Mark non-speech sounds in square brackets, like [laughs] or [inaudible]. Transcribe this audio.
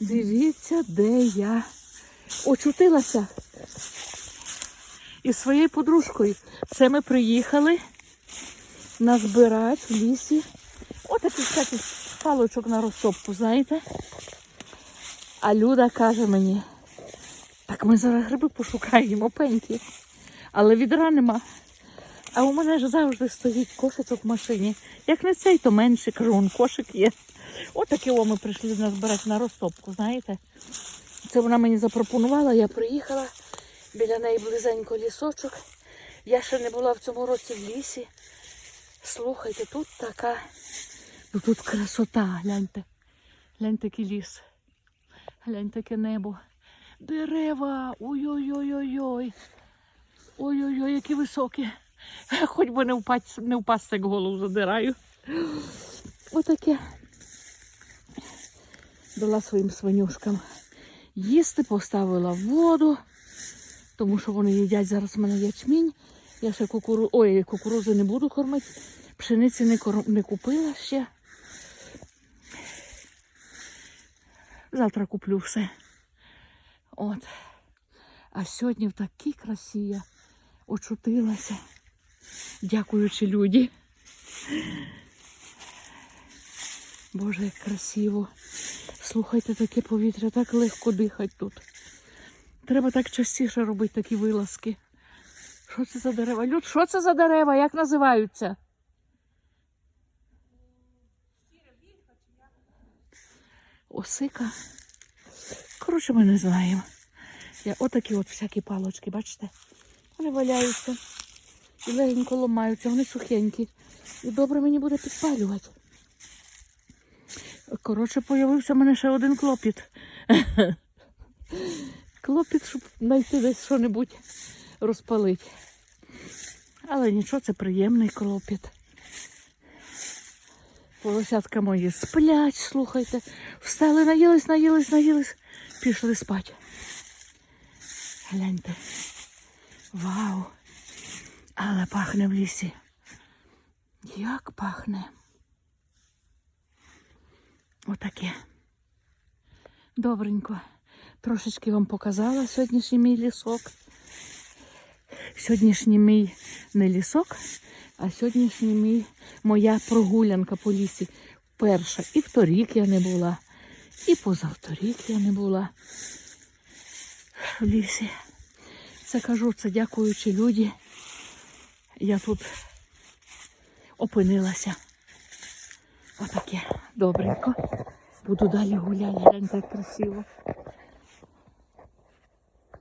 Дивіться, де я очутилася із своєю подружкою. Це ми приїхали назбирати в лісі. Отаких всяких палочок на розсопку, знаєте? А Люда каже мені, так ми зараз гриби пошукаємо, пеньки. Але відра нема. А у мене ж завжди стоїть кошечок в машині. Як не цей, то менше, кажу, он кошик є. Отакі о ми прийшли назбирати на розтопку, знаєте. Це вона мені запропонувала, я приїхала. Біля неї близенько лісочок. Я ще не була в цьому році в лісі. Слухайте, тут така, ну тут красота, гляньте. Гляньте який ліс. Гляньте яке небо. Дерева. Ой-ой-ой-ой-ой. Ой-ой-ой, які високі. Хоч би не впасти, не впасти, як голову задираю. Отаке. Дала своїм свинюшкам їсти, поставила воду, тому що вони їдять зараз в мене ячмінь. Я ще кукуру... Ой, кукурузи не буду кормити. Пшениці не, кор... не купила ще. Завтра куплю все. От. А сьогодні в такій красі я очутилася, дякуючи люді. Боже, як красиво. Слухайте, таке повітря, так легко дихати тут. Треба так частіше робити такі вилазки. Що це за дерева? Люд, що це за дерева? Як називаються? Осика. Коротше, ми не знаємо. Я отакі от всякі палочки, бачите? Вони валяються. І легенько ламаються, вони сухенькі. І добре мені буде підпалювати. Коротше, появився в мене ще один клопіт. [laughs] Клопіт, щоб знайти десь що-небудь розпалити. Але нічого, це приємний клопіт. Поросятка мої сплять, слухайте. Встали, наїлись, наїлись, наїлись, пішли спати. Гляньте. Вау! Але пахне в лісі. Як пахне. Отаке. Добренько. Трошечки вам показала сьогоднішній мій лісок. Сьогоднішній мій не лісок, а сьогоднішній мій моя прогулянка по лісі. Перша. І вторік я не була, і позавторік я не була в лісі. Це кажу, це дякуючи люди. Я тут опинилася. Отаке добренько. Буду далі гуляти, глянь так красиво.